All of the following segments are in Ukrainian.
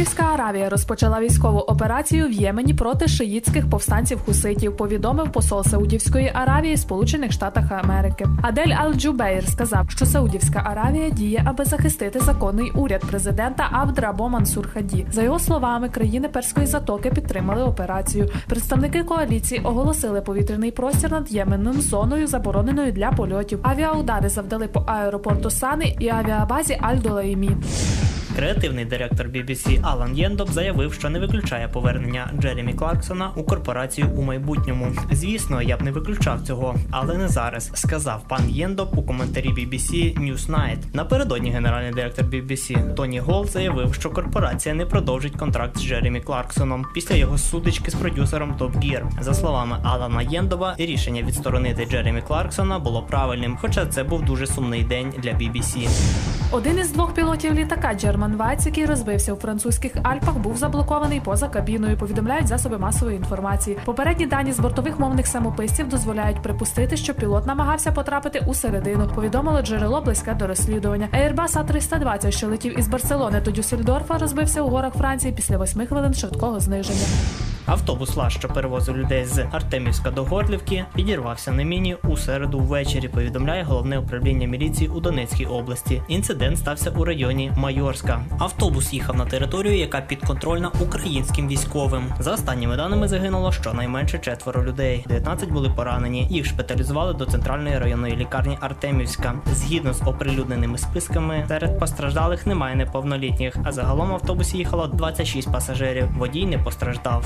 Саудівська Аравія розпочала військову операцію в Ємені проти шиїтських повстанців хуситів. Повідомив посол Саудівської Аравії Сполучених Штатах Америки. Адель Аль-Джубейр сказав, що Саудівська Аравія діє, аби захистити законний уряд президента Абдрабо Мансур Хаді. За його словами, країни Перської затоки підтримали операцію. Представники коаліції оголосили повітряний простір над Єменом зоною забороненою для польотів. Авіаудари завдали по аеропорту Сани і авіабазі Аль-Долаїмі. Креативний директор BBC Алан Єндоп заявив, що не виключає повернення Джеремі Кларксона у корпорацію у майбутньому. Звісно, я б не виключав цього, але не зараз, сказав пан Єндоп у коментарі BBC Newsnight. Напередодні генеральний директор BBC Тоні Гол заявив, що корпорація не продовжить контракт з Джеремі Кларксоном після його сутички з продюсером Top Gear. За словами Алана Єндоба, рішення відсторонити Джеремі Кларксона було правильним, хоча це був дуже сумний день для BBC. Один із двох пілотів літака Джерман Вайц, який розбився у французьких Альпах, був заблокований поза кабіною. Повідомляють засоби масової інформації. Попередні дані з бортових мовних самописців дозволяють припустити, що пілот намагався потрапити у середину. Повідомило джерело близьке до розслідування. Airbus A320, що летів із Барселони до Дюссельдорфа, розбився у горах Франції після восьми хвилин швидкого зниження. Автобус ЛАЗ, що перевозив людей з Артемівська до Горлівки, підірвався на міні у середу ввечері. Повідомляє головне управління міліції у Донецькій області. Інцидент стався у районі Майорська. Автобус їхав на територію, яка підконтрольна українським військовим. За останніми даними загинуло щонайменше четверо людей. 19 були поранені. Їх шпиталізували до центральної районної лікарні Артемівська. Згідно з оприлюдненими списками, серед постраждалих немає неповнолітніх. А загалом в автобусі їхало 26 пасажирів. Водій не постраждав.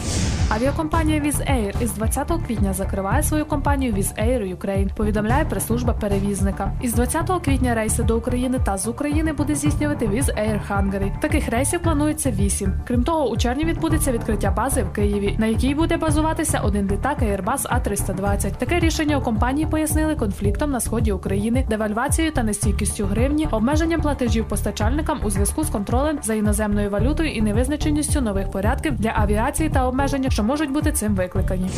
Авіакомпанія Wizz Air із 20 квітня закриває свою компанію Wizz Air Ukraine, повідомляє прес-служба перевізника. Із 20 квітня рейси до України та з України буде здійснювати Wizz Air Hungary. Таких рейсів планується 8. Крім того, у червні відбудеться відкриття бази в Києві, на якій буде базуватися один літак Airbus A320. Таке рішення у компанії пояснили конфліктом на сході України, девальвацією та нестійкістю гривні, обмеженням платежів постачальникам у зв'язку з контролем за іноземною валютою і невизначеністю нових порядків для авіації та обмеження, що можуть бути цим викликані.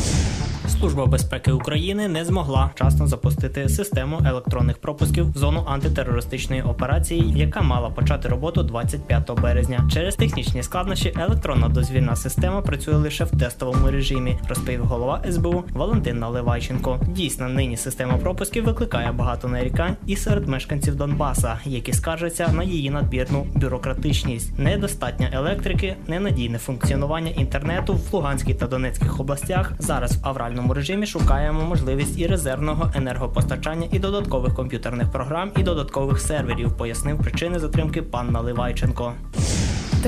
Служба безпеки України не змогла вчасно запустити систему електронних пропусків в зону антитерористичної операції, яка мала почати роботу 25 березня. Через технічні складнощі електронна дозвільна система працює лише в тестовому режимі, розповів голова СБУ Валентин Наливайченко. Дійсно, нині система пропусків викликає багато нарікань і серед мешканців Донбаса, які скаржаться на її надмірну бюрократичність, недостатня електрики, ненадійне функціонування інтернету в Луганській та Донецьких областях. Зараз в авральному режимі шукаємо можливість і резервного енергопостачання, і додаткових комп'ютерних програм, і додаткових серверів, пояснив причини затримки пан Наливайченко.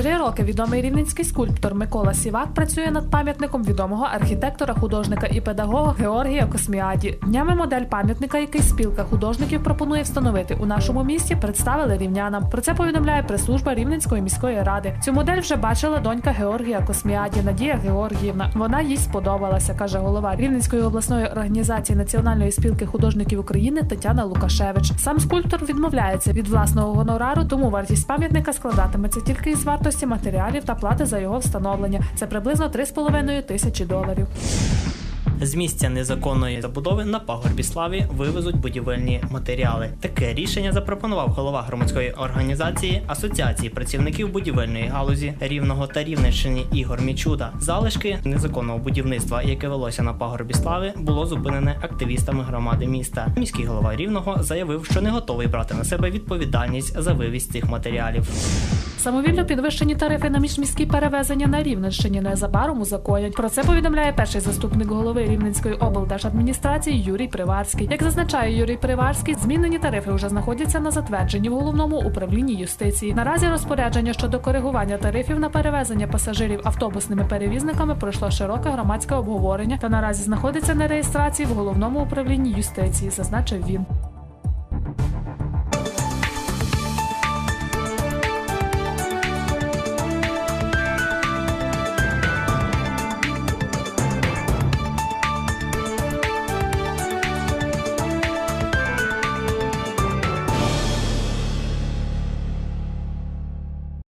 Три роки відомий рівненський скульптор Микола Сівак працює над пам'ятником відомого архітектора, художника і педагога Георгія Косміаді. Днями модель пам'ятника, який спілка художників пропонує встановити у нашому місті, представили рівнянам. Про це повідомляє прес-служба Рівненської міської ради. Цю модель вже бачила донька Георгія Косміаді Надія Георгіївна. Вона їй сподобалася, каже голова Рівненської обласної організації Національної спілки художників України Тетяна Лукашевич. Сам скульптор відмовляється від власного гонорару, тому вартість пам'ятника складатиметься тільки із вартості матеріалів та плати за його встановлення. Це приблизно 3,5 тисячі доларів. З місця незаконної забудови на пагорбі славі вивезуть будівельні матеріали. Таке рішення запропонував голова громадської організації Асоціації працівників будівельної галузі Рівного та Рівненщини Ігор Мічуда. Залишки незаконного будівництва, яке велося на пагорбі слави, було зупинене активістами громади міста. Міський голова рівного заявив, що не готовий брати на себе відповідальність за вивіз цих матеріалів. Самовільно підвищені тарифи на міжміські перевезення на Рівненщині незабаром узаконять. Про це повідомляє перший заступник голови Рівненської облдержадміністрації Юрій Приварський. Як зазначає Юрій Приварський, змінені тарифи вже знаходяться на затвердженні в головному управлінні юстиції. Наразі розпорядження щодо коригування тарифів на перевезення пасажирів автобусними перевізниками пройшло широке громадське обговорення та наразі знаходиться на реєстрації в головному управлінні юстиції, зазначив він.